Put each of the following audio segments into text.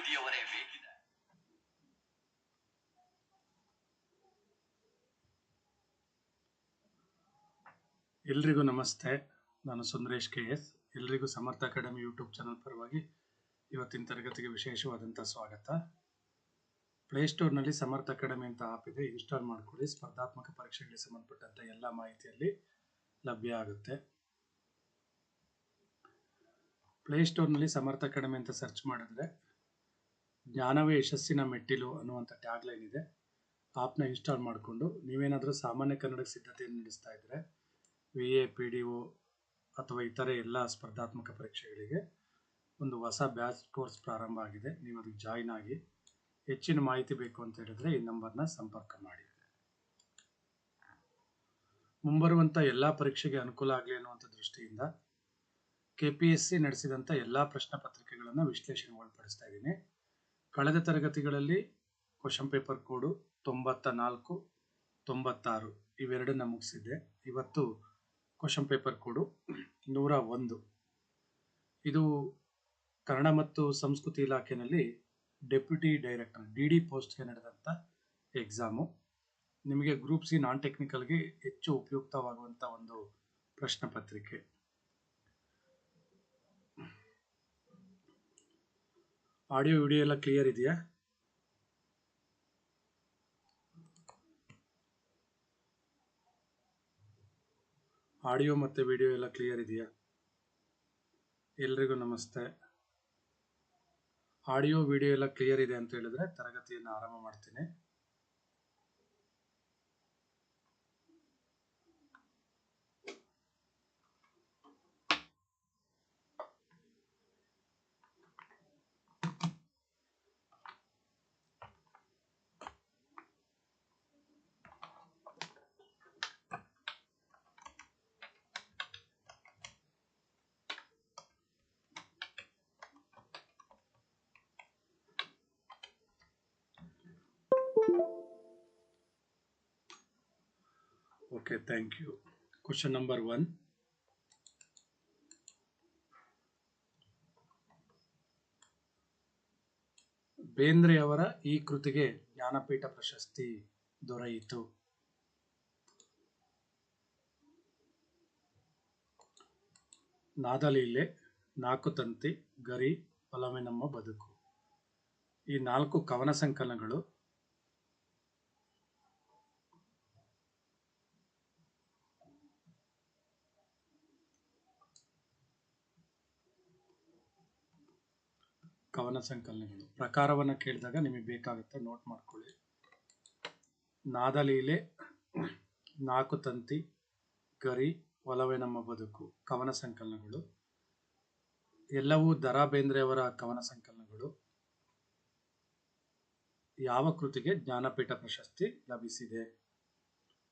ಮೋದಿಯವರೇ ಬೇಕಿದೆ ಎಲ್ರಿಗೂ ನಮಸ್ತೆ. ನಾನು ಸುಂದರೇಶ್ ಕೆ ಎಸ್. ಎಲ್ರಿಗೂ ಸಮರ್ಥ ಅಕಾಡೆಮಿ ಯೂಟ್ಯೂಬ್ ಚಾನಲ್ ಪರವಾಗಿ ಇವತ್ತಿನ ತರಗತಿಗೆ ವಿಶೇಷವಾದಂಥ ಸ್ವಾಗತ. ಪ್ಲೇಸ್ಟೋರ್ನಲ್ಲಿ ಸಮರ್ಥ ಅಕಾಡೆಮಿ ಅಂತ ಆಪ್ ಇದೆ. ಇನ್ಸ್ಟಾಲ್ ಮಾಡ್ಕೊಳ್ಳಿ. ಸ್ಪರ್ಧಾತ್ಮಕ ಪರೀಕ್ಷೆಗಳಿಗೆ ಸಂಬಂಧಪಟ್ಟಂಥ ಎಲ್ಲ ಮಾಹಿತಿಯಲ್ಲಿ ಲಭ್ಯ ಆಗುತ್ತೆ. ಪ್ಲೇಸ್ಟೋರ್ನಲ್ಲಿ ಸಮರ್ಥ ಅಕಾಡೆಮಿ ಅಂತ ಸರ್ಚ್ ಮಾಡಿದ್ರೆ ಜ್ಞಾನವೇ ಯಶಸ್ಸಿನ ಮೆಟ್ಟಿಲು ಅನ್ನುವಂಥ ಟ್ಯಾಗ್ಲೈನ್ ಇದೆ. ಆಪ್ನ ಇನ್ಸ್ಟಾಲ್ ಮಾಡಿಕೊಂಡು ನೀವೇನಾದರೂ ಸಾಮಾನ್ಯ ಕನ್ನಡಕ್ಕೆ ಸಿದ್ಧತೆಯನ್ನು ನಡೆಸ್ತಾ ಇದ್ದರೆ V A P D O ಅಥವಾ ಇತರೆ ಎಲ್ಲ ಸ್ಪರ್ಧಾತ್ಮಕ ಪರೀಕ್ಷೆಗಳಿಗೆ ಒಂದು ಹೊಸ ಬ್ಯಾಚ್ ಕೋರ್ಸ್ ಪ್ರಾರಂಭ ಆಗಿದೆ. ನೀವು ಅದಕ್ಕೆ ಜಾಯಿನ್ ಆಗಿ ಹೆಚ್ಚಿನ ಮಾಹಿತಿ ಬೇಕು ಅಂತ ಹೇಳಿದ್ರೆ ಈ ನಂಬರ್ನ ಸಂಪರ್ಕ ಮಾಡಿ. ಮುಂಬರುವಂಥ ಎಲ್ಲ ಪರೀಕ್ಷೆಗೆ ಅನುಕೂಲ ಆಗಲಿ ಅನ್ನುವಂಥ ದೃಷ್ಟಿಯಿಂದ ಕೆ ಪಿ ಎಸ್ ಸಿ ನಡೆಸಿದಂಥ ಎಲ್ಲ ಪ್ರಶ್ನೆ ಪತ್ರಿಕೆಗಳನ್ನು ವಿಶ್ಲೇಷಣೆ ಒಳಪಡಿಸ್ತಾ ಇದ್ದೀನಿ. ಕಳೆದ ತರಗತಿಗಳಲ್ಲಿ ಕ್ವಶನ್ ಪೇಪರ್ ಕೋಡು ತೊಂಬತ್ತ ನಾಲ್ಕು ತೊಂಬತ್ತಾರು ಇವೆರಡನ್ನ ಮುಗಿಸಿದ್ದೆ. ಇವತ್ತು ಕ್ವಶನ್ ಪೇಪರ್ ಕೋಡು ನೂರ ಒಂದು. ಇದು ಕನ್ನಡ ಮತ್ತು ಸಂಸ್ಕೃತಿ ಇಲಾಖೆಯಲ್ಲಿ ಡೆಪ್ಯೂಟಿ ಡೈರೆಕ್ಟರ್ ಡಿ ಡಿ ಪೋಸ್ಟ್ಗೆ ನಡೆದಂಥ ಎಕ್ಸಾಮು ನಿಮಗೆ ಗ್ರೂಪ್ ಸಿ ನಾನ್ ಟೆಕ್ನಿಕಲ್ಗೆ ಹೆಚ್ಚು ಉಪಯುಕ್ತವಾಗುವಂಥ ಒಂದು ಪ್ರಶ್ನೆ ಪತ್ರಿಕೆ. ಆಡಿಯೋ, ವಿಡಿಯೋ ಎಲ್ಲ ಕ್ಲಿಯರ್ ಇದೆಯಾ? ಆಡಿಯೋ ಮತ್ತು ವಿಡಿಯೋ ಎಲ್ಲ ಕ್ಲಿಯರ್ ಇದೆಯಾ? ಎಲ್ರಿಗೂ ನಮಸ್ತೆ. ಆಡಿಯೋ, ವಿಡಿಯೋ ಎಲ್ಲ ಕ್ಲಿಯರ್ ಇದೆ ಅಂತ ಹೇಳಿದ್ರೆ ತರಗತಿಯನ್ನು ಆರಂಭ ಮಾಡ್ತೀನಿ. Okay thank you question number one ಬೇಂದ್ರೆಯವರ ಈ ಕೃತಿಗೆ ಜ್ಞಾನಪೀಠ ಪ್ರಶಸ್ತಿ ದೊರೆಯಿತು. ನಾದಲೀಲೆ ನಾಲ್ಕು ತಂತಿ, ಗರಿ ಒಲವೆ ನಮ್ಮ ಬದುಕು. ಈ ನಾಲ್ಕು ಕವನ ಸಂಕಲನಗಳು ಕವನ ಸಂಕಲನಗಳು ಪ್ರಕಾರವನ್ನು ಕೇಳಿದಾಗ ನಿಮಗೆ ಬೇಕಾಗುತ್ತೆ ನೋಟ್ ಮಾಡ್ಕೊಳ್ಳಿ. ನಾದಲೀಲೆ, ನಾಲ್ಕು ತಂತಿ, ಗರಿ, ಒಲವೆ ನಮ್ಮ ಬದುಕು, ಕವನ ಸಂಕಲನಗಳು. ಎಲ್ಲವೂ ದರಾ ಬೇಂದ್ರೆಯವರ ಕವನ ಸಂಕಲನಗಳು. ಯಾವ ಕೃತಿಗೆ ಜ್ಞಾನಪೀಠ ಪ್ರಶಸ್ತಿ ಲಭಿಸಿದೆ?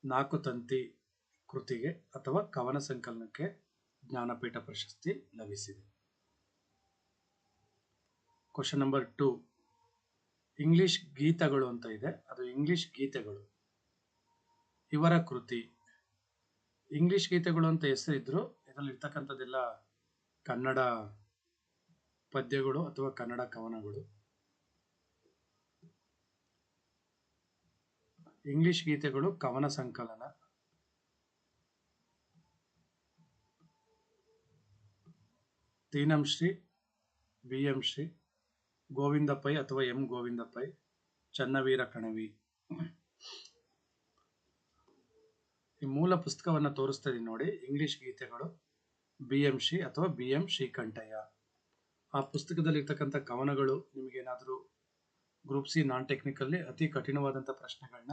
ನಾಲ್ಕು ತಂತಿ ಕೃತಿಗೆ ಅಥವಾ ಕವನ ಸಂಕಲನಕ್ಕೆ ಜ್ಞಾನಪೀಠ ಪ್ರಶಸ್ತಿ ಲಭಿಸಿದೆ? ಕ್ವಶನ್ ನಂಬರ್ ಟು ಇಂಗ್ಲಿಷ್ ಗೀತಗಳು ಅಂತ ಇದೆ. ಅದು ಇಂಗ್ಲಿಷ್ ಗೀತೆಗಳು. ಇವರ ಕೃತಿ. ಇಂಗ್ಲಿಷ್ ಗೀತೆಗಳು ಅಂತ ಹೆಸರಿದ್ರು, ಇದರಲ್ಲಿ ಇರ್ತಕ್ಕಂಥದ್ದೆಲ್ಲ ಕನ್ನಡ ಪದ್ಯಗಳು ಅಥವಾ ಕನ್ನಡ ಕವನಗಳು. ಇಂಗ್ಲಿಷ್ ಗೀತೆಗಳು ಕವನ ಸಂಕಲನ. ತೀನಂ ಶ್ರೀ, ಬಿ ಎಂ ಶ್ರೀ ಗೋವಿಂದ ಪೈ ಅಥವಾ ಎಂ ಗೋವಿಂದ ಪೈ ಚನ್ನವೀರ ಕಣವಿ. ಈ ಮೂಲ ಪುಸ್ತಕವನ್ನು ತೋರಿಸ್ತಾ ನೋಡಿ, ಇಂಗ್ಲಿಷ್ ಗೀತೆಗಳು, ಬಿ ಎಂ ಶಿ ಅಥವಾ ಬಿ ಎಂ ಶ್ರೀಕಂಠಯ್ಯ. ಆ ಪುಸ್ತಕದಲ್ಲಿ ಇರ್ತಕ್ಕಂಥ ಕವನಗಳು, ನಿಮಗೇನಾದರೂ ಗ್ರೂಪ್ ಸಿ ನಾನ್ ಟೆಕ್ನಿಕಲ್ಲಿ ಅತಿ ಕಠಿಣವಾದಂಥ ಪ್ರಶ್ನೆಗಳನ್ನ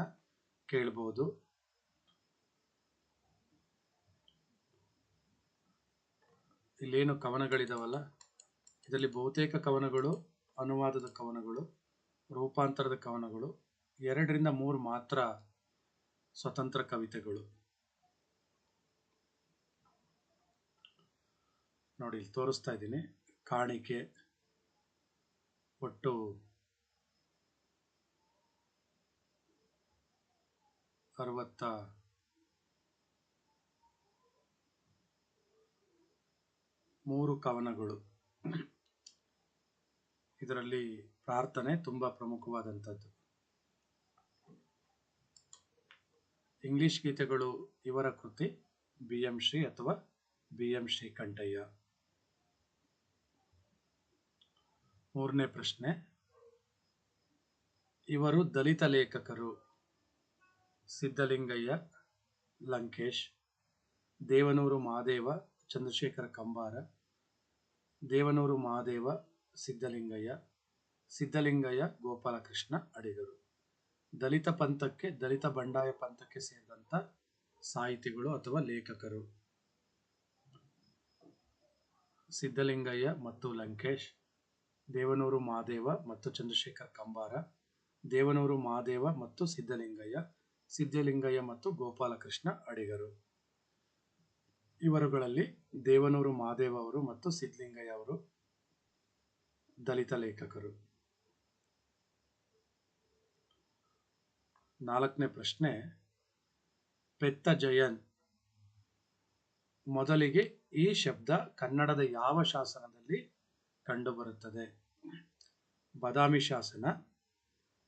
ಕೇಳಬಹುದು ಇಲ್ಲೇನು ಕವನಗಳಿದಾವಲ್ಲ? ಇದರಲ್ಲಿ ಬಹುತೇಕ ಕವನಗಳು ಅನುವಾದದ ಕವನಗಳು, ರೂಪಾಂತರದ ಕವನಗಳು, ಎರಡರಿಂದ ಮೂರು ಮಾತ್ರ ಸ್ವತಂತ್ರ ಕವಿತೆಗಳು. ನೋಡಿ, ಇಲ್ಲಿ ತೋರಿಸ್ತಾ ಇದ್ದೀನಿ. ಕಾಣಿಕೆ, ಒಟ್ಟು ಅರವತ್ತ ಮೂರು ಕವನಗಳು. ಇದರಲ್ಲಿ ಪ್ರಾರ್ಥನೆ ತುಂಬಾ ಪ್ರಮುಖವಾದಂಥದ್ದು. ಇಂಗ್ಲಿಷ್ ಗೀತೆಗಳು ಇವರ ಕೃತಿ, ಬಿ ಎಂ ಶ್ರೀ ಅಥವಾ ಬಿ ಎಂ ಶ್ರೀಕಂಠಯ್ಯ. ಮೂರನೇ ಪ್ರಶ್ನೆ, ಇವರು ದಲಿತ ಲೇಖಕರು ಸಿದ್ಧಲಿಂಗಯ್ಯ, ಲಂಕೇಶ್, ದೇವನೂರು ಮಹಾದೇವ ಚಂದ್ರಶೇಖರ ಕಂಬಾರ, ದೇವನೂರು ಮಹಾದೇವ ಸಿದ್ಧಲಿಂಗಯ್ಯ ಸಿದ್ಧಲಿಂಗಯ್ಯ, ಗೋಪಾಲಕೃಷ್ಣ ಅಡಿಗರು. ದಲಿತ ಪಂಥಕ್ಕೆ, ದಲಿತ ಬಂಡಾಯ ಪಂಥಕ್ಕೆ ಸೇರಿದಂತ ಸಾಹಿತಿಗಳು ಅಥವಾ ಲೇಖಕರು. ಸಿದ್ಧಲಿಂಗಯ್ಯ ಮತ್ತು ಲಂಕೇಶ್, ದೇವನೂರು ಮಹಾದೇವ ಮತ್ತು ಚಂದ್ರಶೇಖರ್ ಕಂಬಾರ, ದೇವನೂರು ಮಹಾದೇವ ಮತ್ತು ಸಿದ್ಧಲಿಂಗಯ್ಯ ಸಿದ್ಧಲಿಂಗಯ್ಯ ಮತ್ತು ಗೋಪಾಲಕೃಷ್ಣ ಅಡಿಗರು. ಇವರುಗಳಲ್ಲಿ ದೇವನೂರು ಮಹಾದೇವ ಅವರು ಮತ್ತು ಸಿದ್ಧಲಿಂಗಯ್ಯ ಅವರು ದಲಿತ ಲೇಖಕರು. ನಾಲ್ಕನೇ ಪ್ರಶ್ನೆ, ಪೆತ್ತ ಜಯನ್ ಮೊದಲಿಗೆ ಈ ಶಬ್ದ ಕನ್ನಡದ ಯಾವ ಶಾಸನದಲ್ಲಿ ಕಂಡುಬರುತ್ತದೆ? ಬದಾಮಿ ಶಾಸನ,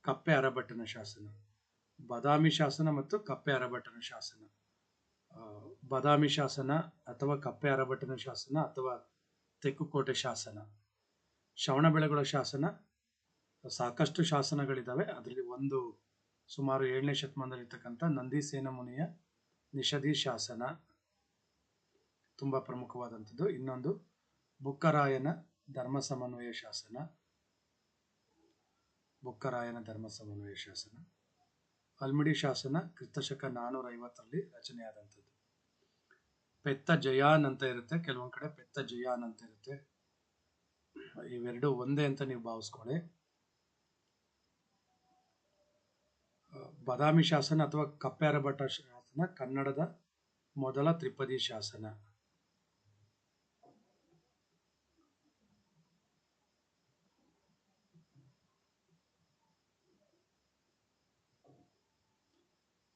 ಕಪ್ಪೆ ಅರಭಟ್ಟನ ಶಾಸನ. ಬದಾಮಿ ಶಾಸನ ಮತ್ತು ಕಪ್ಪೆ ಅರಭಟ್ಟನ ಶಾಸನ. ಬದಾಮಿ ಶಾಸನ ಅಥವಾ ಕಪ್ಪೆ ಅರಭಟ್ಟನ ಶಾಸನ ಅಥವಾ ತೆಕ್ಕುಕೋಟೆ ಶಾಸನ. ಶ್ರವಣಬೆಳಗೊಳ ಶಾಸನ, ಸಾಕಷ್ಟು ಶಾಸನಗಳಿದ್ದಾವೆ. ಅದರಲ್ಲಿ ಒಂದು ಸುಮಾರು ಏಳನೇ ಶತಮಾನದಲ್ಲಿರ್ತಕ್ಕಂಥ ನಂದಿಸೇನ ಮುನಿಯ ನಿಷಧಿ ಶಾಸನ ತುಂಬ ಪ್ರಮುಖವಾದಂಥದ್ದು. ಇನ್ನೊಂದು ಬುಕ್ಕರಾಯನ ಧರ್ಮ ಸಮನ್ವಯ ಶಾಸನ, ಬುಕ್ಕರಾಯನ ಧರ್ಮ ಸಮನ್ವಯ ಶಾಸನ, ಅಲ್ಮಿಡಿ ಶಾಸನ ಕ್ರಿಸ್ತಶಕ ನಾನೂರ ಐವತ್ತರಲ್ಲಿ ರಚನೆಯಾದಂಥದ್ದು. ಪೆತ್ತ ಜಯಾನ್ ಅಂತ ಇರುತ್ತೆ. ಕೆಲವೊಂದು ಕಡೆ ಪೆತ್ತ ಜಯಾನ್ ಅಂತ ಇರುತ್ತೆ. ಇವೆರಡು ಒಂದೇ ಅಂತ ನೀವು ಭಾವಿಸ್ಕೊಳ್ಳಿ. ಬದಾಮಿ ಶಾಸನ ಅಥವಾ ಕಪ್ಪ್ಯಾರಭಟ್ಟ ಶಾಸನ ಕನ್ನಡದ ಮೊದಲ ತ್ರಿಪದಿ ಶಾಸನ.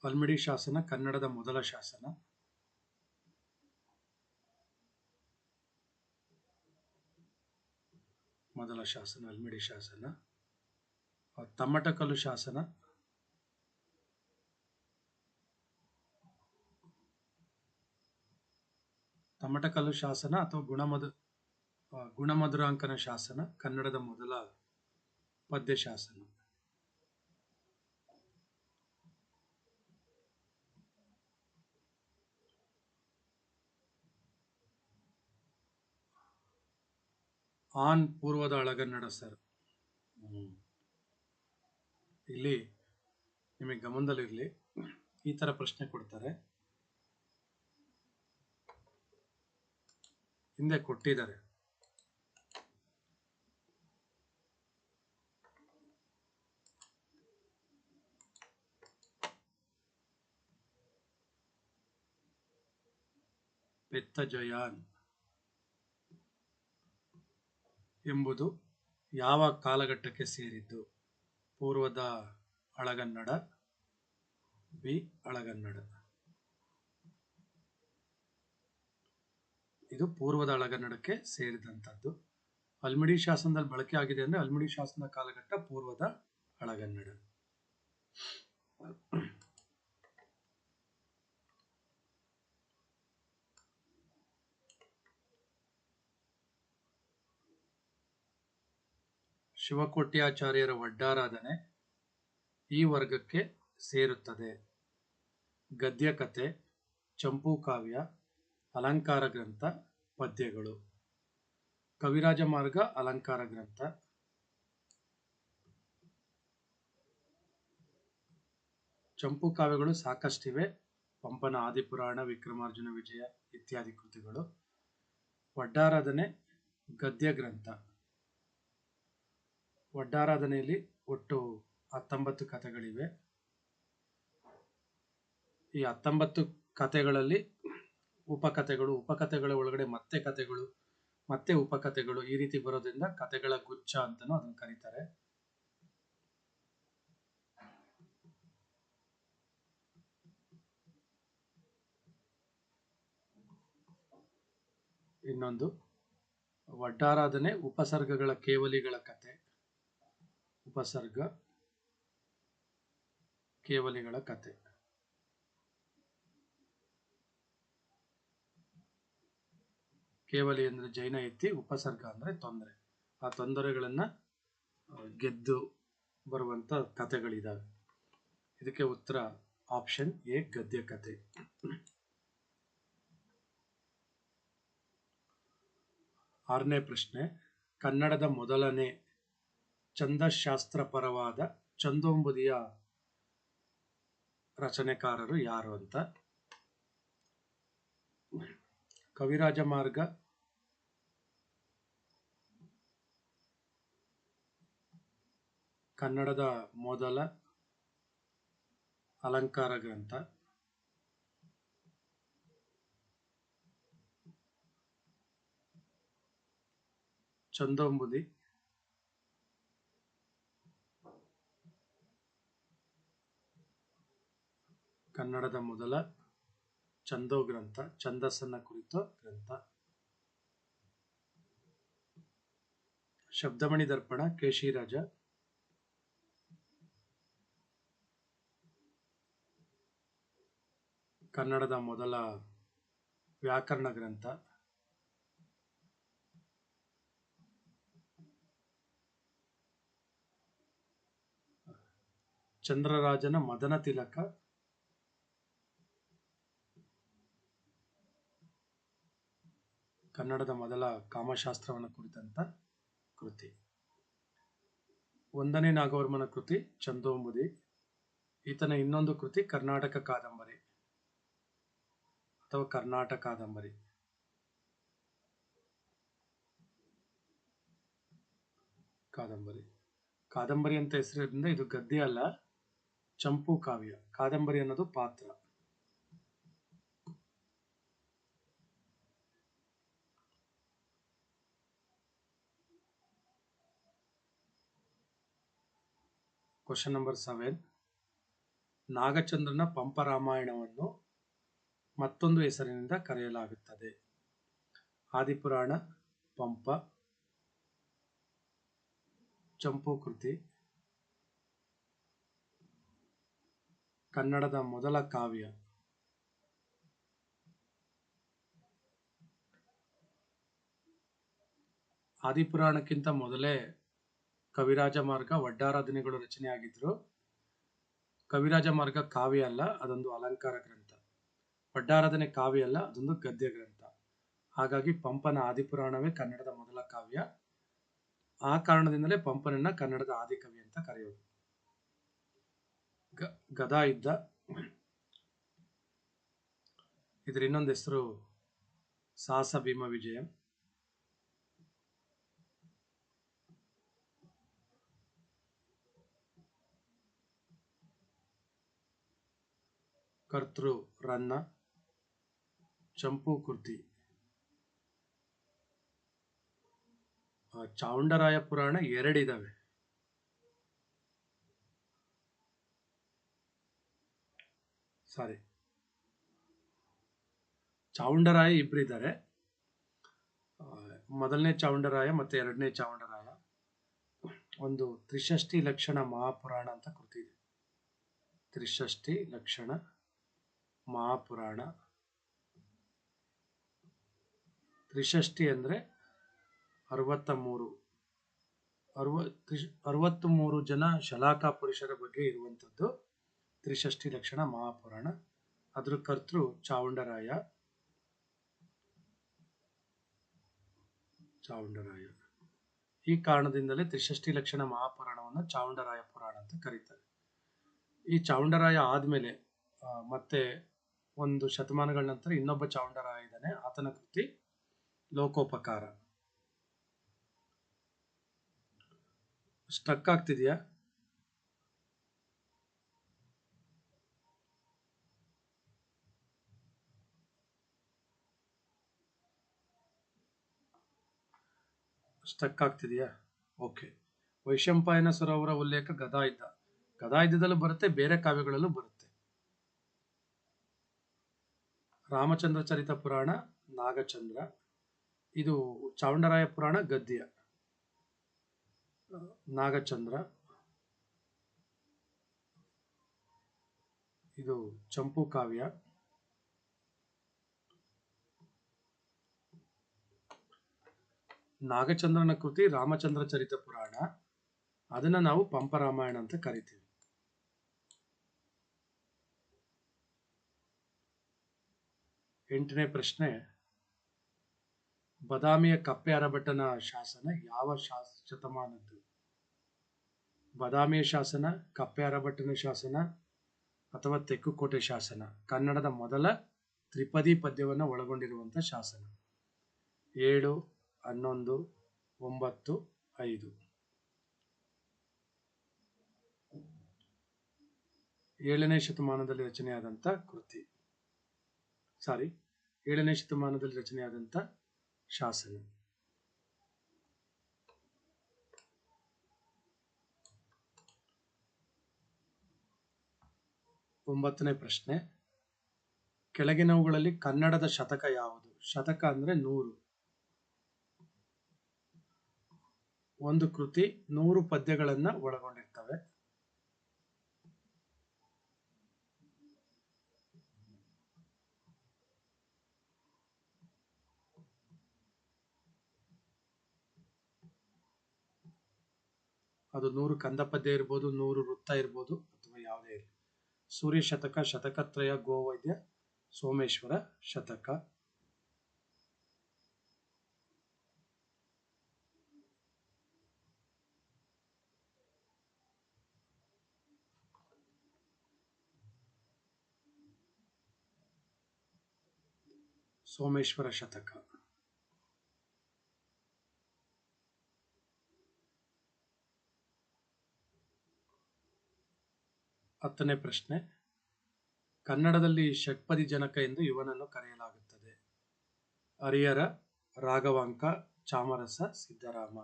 ಅಲ್ಮಿಡಿ ಶಾಸನ ಕನ್ನಡದ ಮೊದಲ ಶಾಸನ. ಮೊದಲ ಶಾಸನ, ಅಲ್ಮಿಡಿ ಶಾಸನ ತಮ್ಮಟಕಲು ಶಾಸನ, ತಮ್ಮಟಕಲ್ಲು ಶಾಸನ ಅಥವಾ ಗುಣಮಧು ಗುಣಮಧುರಾಂಕನ ಶಾಸನ ಕನ್ನಡದ ಮೊದಲ ಪದ್ಯ ಶಾಸನ. ಆನ್ ಪೂರ್ವದ ಅಳಗನ್ನಡ ಸರ್. ಇಲ್ಲಿ ನಿಮಗೆ ಗಮನದಲ್ಲಿರಲಿ. ಈ ತರ ಪ್ರಶ್ನೆ ಕೊಡ್ತಾರೆ. ಹಿಂದೆ ಕೊಟ್ಟಿದ್ದಾರೆ. ಪೆತ್ತ ಜಯಾನ್ ಎಂಬುದು ಯಾವ ಕಾಲಘಟ್ಟಕ್ಕೆ ಸೇರಿದ್ದು? ಪೂರ್ವದ ಹಳಗನ್ನಡ ಬಿ ಹಳಗನ್ನಡ ಇದು ಪೂರ್ವದ ಹಳಗನ್ನಡಕ್ಕೆ ಸೇರಿದಂಥದ್ದು ಅಲ್ಮಿಡಿ ಶಾಸನದಲ್ಲಿ ಬಳಕೆ ಆಗಿದೆ ಅಂದ್ರೆ ಅಲ್ಮಿಡಿ ಶಾಸನದ ಕಾಲಘಟ್ಟ ಪೂರ್ವದ ಹಳಗನ್ನಡ ಶಿವಕೋಟ್ಯಾಚಾರ್ಯರ ವಡ್ಡಾರಾಧನೆ ಈ ವರ್ಗಕ್ಕೆ ಸೇರುತ್ತದೆ. ಗದ್ಯಕತೆ ಚಂಪೂಕಾವ್ಯ ಚಂಪೂ ಕಾವ್ಯ, ಅಲಂಕಾರ ಗ್ರಂಥ, ಪದ್ಯಗಳು. ಕವಿರಾಜ ಮಾರ್ಗ, ಅಲಂಕಾರ ಗ್ರಂಥ. ಚಂಪು ಕಾವ್ಯಗಳು ಸಾಕಷ್ಟಿವೆ. ಪಂಪನ ಆದಿಪುರಾಣ, ವಿಕ್ರಮಾರ್ಜುನ ವಿಜಯ ಇತ್ಯಾದಿ ಕೃತಿಗಳು. ವಡ್ಡಾರಾಧನೆ, ಗದ್ಯ ಗ್ರಂಥ. ಒಡ್ಡಾರಾಧನೆಯಲ್ಲಿ ಒಟ್ಟು ಹತ್ತೊಂಬತ್ತು ಕಥೆಗಳಿವೆ. ಈ ಹತ್ತೊಂಬತ್ತು ಕಥೆಗಳಲ್ಲಿ ಉಪಕಥೆಗಳು, ಉಪಕಥೆಗಳ ಒಳಗಡೆ ಮತ್ತೆ ಕಥೆಗಳು, ಮತ್ತೆ ಉಪಕಥೆಗಳು ಈ ರೀತಿ ಬರೋದ್ರಿಂದ ಕಥೆಗಳ ಗುಚ್ಛ ಅಂತಾನೂ ಅದನ್ನ ಕರೀತಾರೆ. ಇನ್ನೊಂದು ಒಡ್ಡಾರಾಧನೆ ಉಪಸರ್ಗಗಳ ಕೇವಲಿಗಳ ಕತೆ ಉಪಸರ್ಗ, ಕೇವಲಿಗಳ ಕತೆ. ಕೇವಲಿ ಅಂದರೆ ಜೈನ ಎತ್ತಿ, ಉಪಸರ್ಗ ಅಂದ್ರೆ ತೊಂದರೆ. ಆ ತೊಂದರೆಗಳನ್ನು ಗೆದ್ದು ಬರುವಂತ ಕಥೆಗಳಿದಾವೆ. ಇದಕ್ಕೆ ಉತ್ತರ ಆಪ್ಷನ್ ಎ, ಗದ್ಯ ಕತೆ. ಆರನೇ ಪ್ರಶ್ನೆ, ಕನ್ನಡದ ಮೊದಲನೇ ಛಂದಶಾಸ್ತ್ರಪರವಾದ ಛಂದೋಂಬುದಿಯ ರಚನೆಕಾರರು ಯಾರು ಅಂತ? ಕವಿರಾಜ ಮಾರ್ಗ. ಕನ್ನಡದ ಮೊದಲ ಅಲಂಕಾರ ಗ್ರಂಥ ಚಂದೋಂಬುದಿ ಕನ್ನಡದ ಮೊದಲ ಛಂದೋ ಗ್ರಂಥ, ಛಂದಸ್ಸನ್ನ ಕುರಿತ ಗ್ರಂಥ. ಶಬ್ದಮಣಿ ದರ್ಪಣ, ಕೇಶಿರಾಜ. ಕನ್ನಡದ ಮೊದಲ ವ್ಯಾಕರಣ ಗ್ರಂಥ. ಚಂದ್ರರಾಜನ ಮದನ ತಿಲಕ. ಕನ್ನಡದ ಮೊದಲ ಕಾಮಶಾಸ್ತ್ರವನ್ನು ಕುರಿತಂತ ಕೃತಿ. ಒಂದನೇ ನಾಗವರ್ಮನ ಕೃತಿ, ಚಂದೋಂಬುದಿ. ಈತನ ಇನ್ನೊಂದು ಕೃತಿ, ಕರ್ನಾಟಕ ಕಾದಂಬರಿ ಅಥವಾ ಕರ್ನಾಟಕ ಕಾದಂಬರಿ. ಕಾದಂಬರಿ. ಕಾದಂಬರಿ ಅಂತ ಹೆಸರಿನಿಂದ ಇದು ಗದ್ಯ ಅಲ್ಲ, ಚಂಪು ಕಾವ್ಯ. ಕಾದಂಬರಿ ಅನ್ನೋದು ಪಾತ್ರ. ಕ್ವಶನ್ ನಂಬರ್ ಸೆವೆನ್ ನಾಗಚಂದ್ರನ ಪಂಪ ರಾಮಾಯಣವನ್ನು ಮತ್ತೊಂದು ಹೆಸರಿನಿಂದ ಕರೆಯಲಾಗುತ್ತದೆ. ಆದಿಪುರಾಣ, ಪಂಪ, ಚಂಪು ಕೃತಿ. ಕನ್ನಡದ ಮೊದಲ ಕಾವ್ಯ. ಆದಿಪುರಾಣಕ್ಕಿಂತ ಮೊದಲೇ ಕವಿರಾಜ ಮಾರ್ಗ ವಡ್ಡಾರಾಧನೆಗಳು ರಚನೆಯಾಗಿದ್ರು. ಕವಿರಾಜ ಮಾರ್ಗ ಕಾವ್ಯ ಅಲ್ಲ, ಅದೊಂದು ಅಲಂಕಾರ ಗ್ರಂಥ. ವಡ್ಡಾರಾಧನೆ ಕಾವ್ಯ ಅಲ್ಲ, ಅದೊಂದು ಗದ್ಯ ಗ್ರಂಥ. ಹಾಗಾಗಿ ಪಂಪನ ಆದಿಪುರಾಣವೇ ಕನ್ನಡದ ಮೊದಲ ಕಾವ್ಯ. ಆ ಕಾರಣದಿಂದಲೇ ಪಂಪನನ್ನ ಕನ್ನಡದ ಆದಿಕವಿ ಅಂತ ಕರೆಯೋದು. ಗದಾ ಇದ್ದ. ಇದ್ರ ಇನ್ನೊಂದು ಹೆಸರು ಸಾಹಸ ಭೀಮ ವಿಜಯ. ಕರ್ತೃ ರನ್ನ ಚಂಪು ಆ, ಚಾವುಂಡರಾಯ ಪುರಾಣ ಎರಡಿದಾವೆ. ಸಾರಿ. ಚಾವುಂಡರಾಯ ಇಬ್ಬರಿದ್ದಾರೆ ಮೊದಲನೇ ಚಾವುಂಡರಾಯ ಮತ್ತೆ ಎರಡನೇ ಚಾವುಂಡರಾಯ. ಒಂದು ತ್ರಿಷಷ್ಟಿ ಲಕ್ಷಣ ಮಹಾಪುರಾಣ ಅಂತ ಕೃತಿ ಇದೆ. ತ್ರಿಷಷ್ಟಿ ಲಕ್ಷಣ ಮಹಾಪುರಾಣ. ತ್ರಿಷಷ್ಟಿ ಅಂದ್ರೆ ಅರವತ್ತ ಮೂರು ಅರವ ಅರವತ್ತು ಮೂರು ಜನ ಶಲಾಕಾ ಪುರುಷರ ಬಗ್ಗೆ ಇರುವಂಥದ್ದು. ತ್ರಿಷಷ್ಟಿ ಲಕ್ಷಣ, ಮಹಾಪುರಾಣ. ಅದ್ರ ಕರ್ತೃ ಚಾವುಂಡರಾಯ ಚಾವುಂಡರಾಯ ಈ ಕಾರಣದಿಂದಲೇ ತ್ರಿಷಷ್ಟಿ ಲಕ್ಷಣ, ಮಹಾಪುರಾಣವನ್ನು ಚಾವುಂಡರಾಯ ಪುರಾಣ ಅಂತ ಕರೀತಾರೆ. ಈ ಚಾವುಂಡರಾಯ ಆದಮೇಲೆ ಮತ್ತೆ ಒಂದು ಶತಮಾನಗಳ ನಂತರ ಇನ್ನೊಬ್ಬ ಚಾವುಂಡರ ಇದ್ದಾನೆ. ಆತನ ಕೃತಿ ಲೋಕೋಪಕಾರ. ಸ್ಟಕ್ ಆಗ್ತಿದ್ಯಾ? ಸ್ಟಕ್ ಆಗ್ತಿದೆಯಾ? ಓಕೆ. ವೈಶಂಪಾಯನ ಸರೋವರ ಉಲ್ಲೇಖ ಗದಾಯುದ್ಧ ಗದಾಯುದ್ಧದಲ್ಲೂ ಬರುತ್ತೆ, ಬೇರೆ ಕಾವ್ಯಗಳಲ್ಲೂ ಬರುತ್ತೆ. ರಾಮಚಂದ್ರ ಚರಿತ ಪುರಾಣ, ನಾಗಚಂದ್ರ. ಇದು ಚಾವಂಡರಾಯ ಪುರಾಣ, ಗದ್ಯ. ನಾಗಚಂದ್ರ. ಇದು ಚಂಪು ಕಾವ್ಯ. ನಾಗಚಂದ್ರನ ಕೃತಿ ರಾಮಚಂದ್ರ ಚರಿತ ಪುರಾಣ. ಅದನ್ನ ನಾವು ಪಂಪರಾಮಾಯಣ ಅಂತ ಕರಿತೀವಿ. ಎಂಟನೇ ಪ್ರಶ್ನೆ, ಬದಾಮಿಯ ಕಪ್ಪೆ ಅರಭಟ್ಟನ ಶಾಸನ ಯಾವ ಶಾಸ ಶತಮಾನದ್ದು? ಬದಾಮಿಯ ಶಾಸನ ಕಪ್ಪೆ ಅರಭಟ್ಟನ ಶಾಸನ ಅಥವಾ ತೆಕ್ಕುಕೋಟೆ ಶಾಸನ? ಕನ್ನಡದ ಮೊದಲ ತ್ರಿಪದಿ ಪದ್ಯವನ್ನು ಒಳಗೊಂಡಿರುವಂಥ ಶಾಸನ. ಏಳು, ಹನ್ನೊಂದು, ಒಂಬತ್ತು, ಐದು. ಏಳನೇ ಶತಮಾನದಲ್ಲಿ ರಚನೆಯಾದಂಥ ಕೃತಿ. ಸಾರಿ ಏಳನೇ ಶತಮಾನದಲ್ಲಿ ರಚನೆಯಾದಂಥ ಶಾಸನ. ಒಂಬತ್ತನೇ ಪ್ರಶ್ನೆ. ಕೆಳಗಿನವುಗಳಲ್ಲಿ ಕನ್ನಡದ ಶತಕ ಯಾವುದು? ಶತಕ ಅಂದ್ರೆ ನೂರು. ಒಂದು ಕೃತಿ ನೂರು ಪದ್ಯಗಳನ್ನ ಒಳಗೊಂಡಿರ್ತವೆ. ಅದು ನೂರು ಕಂದಪದ್ಯ ಇರ್ಬೋದು, ನೂರು ವೃತ್ತ ಇರ್ಬೋದು, ಅಥವಾ ಯಾವುದೇ ಇರಲಿ. ಸೂರ್ಯ ಶತಕ, ಶತಕತ್ರಯ, ಗೋವೈದ್ಯ, ಸೋಮೇಶ್ವರ ಶತಕ. ಸೋಮೇಶ್ವರ ಶತಕ. ಹತ್ತನೇ ಪ್ರಶ್ನೆ, ಕನ್ನಡದಲ್ಲಿ ಷಟ್ಪದಿ ಜನಕ ಎಂದು ಇವನನ್ನು ಕರೆಯಲಾಗುತ್ತದೆ. ಹರಿಹರ ರಾಘವಾಂಕ, ಚಾಮರಸ, ಸಿದ್ದರಾಮ.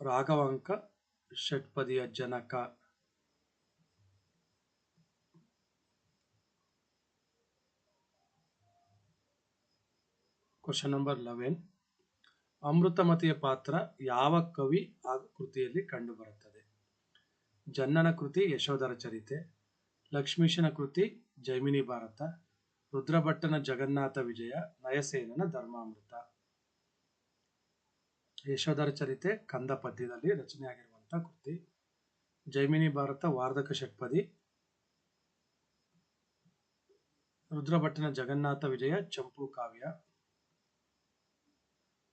ರಾಘವಾಂಕ ಷಟ್ಪದಿಯ ಜನಕ. ಕ್ವಶನ್ ನಂಬರ್ ಲೆವೆನ್ ಅಮೃತಮತಿಯ ಪಾತ್ರ ಯಾವ ಕವಿ ಆ ಕೃತಿಯಲ್ಲಿ ಕಂಡುಬರುತ್ತದೆ? ಜನ್ನನ ಕೃತಿ ಯಶೋಧರ ಚರಿತೆ. ಲಕ್ಷ್ಮೀಶನ ಕೃತಿ ಜೈಮಿನಿ ಭಾರತ. ರುದ್ರಭಟ್ಟನ ಜಗನ್ನಾಥ ವಿಜಯ. ನಯಸೇನನ ಧರ್ಮಾಮೃತ. ಯಶೋಧರ ಚರಿತೆ ಕಂದ ಪದ್ಯದಲ್ಲಿ ರಚನೆಯಾಗಿರುವಂಥ ಕೃತಿ. ಜೈಮಿನಿ ಭಾರತ ವಾರ್ಧಕ ಷಟ್ಪದಿ ರುದ್ರಭಟ್ಟನ ಜಗನ್ನಾಥ ವಿಜಯ ಚಂಪು ಕಾವ್ಯ.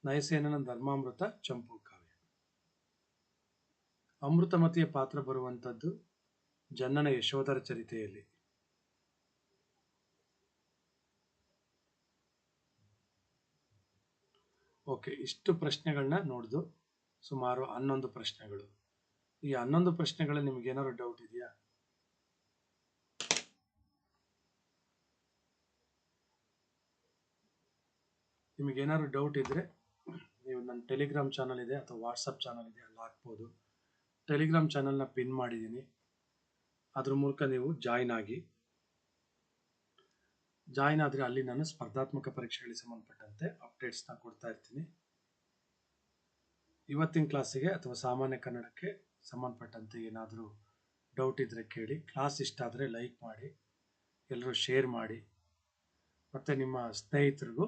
ನಯಸೇನನ ಧರ್ಮಾಮೃತ, ಚಂಪು ಕಾವ್ಯ. ಅಮೃತಮತಿಯ ಪಾತ್ರ ಬರುವಂತದ್ದು ಜನ್ನನ ಯಶೋಧರ ಚರಿತೆಯಲ್ಲಿ. ಓಕೆ, ಇಷ್ಟು ಪ್ರಶ್ನೆಗಳನ್ನ ನೋಡ್ದು ಸುಮಾರು ಹನ್ನೊಂದು ಪ್ರಶ್ನೆಗಳು. ಈ ಹನ್ನೊಂದು ಪ್ರಶ್ನೆಗಳಲ್ಲಿ ನಿಮ್ಗೆ ಏನಾದ್ರು ಡೌಟ್ ಇದೆಯಾ? ನಿಮಗೆ ಏನಾದ್ರು ಡೌಟ್ ಇದ್ರೆ ನೀವು ನನ್ನ ಟೆಲಿಗ್ರಾಮ್ ಚಾನಲ್ ಇದೆ ಅಥವಾ ವಾಟ್ಸಪ್ ಚಾನಲ್ ಇದೆ, ಅಲ್ಲಿ ಹಾಕ್ಬೋದು. ಟೆಲಿಗ್ರಾಮ್ ಚಾನಲ್ನ ಪಿನ್ ಮಾಡಿದ್ದೀನಿ. ಅದ್ರ ಮೂಲಕ ನೀವು ಜಾಯಿನ್ ಆಗಿ. ಜಾಯಿನ್ ಆದರೆ ಅಲ್ಲಿ ನಾನು ಸ್ಪರ್ಧಾತ್ಮಕ ಪರೀಕ್ಷೆಗಳಿಗೆ ಸಂಬಂಧಪಟ್ಟಂತೆ ಅಪ್ಡೇಟ್ಸ್ನ ಕೊಡ್ತಾ ಇರ್ತೀನಿ. ಇವತ್ತಿನ ಕ್ಲಾಸಿಗೆ ಅಥವಾ ಸಾಮಾನ್ಯ ಕನ್ನಡಕ್ಕೆ ಸಂಬಂಧಪಟ್ಟಂತೆ ಏನಾದರೂ ಡೌಟ್ ಇದ್ದರೆ ಕೇಳಿ. ಕ್ಲಾಸ್ ಇಷ್ಟ ಆದರೆ ಲೈಕ್ ಮಾಡಿ. ಎಲ್ಲರೂ ಶೇರ್ ಮಾಡಿ. ಮತ್ತು ನಿಮ್ಮ ಸ್ನೇಹಿತರಿಗೂ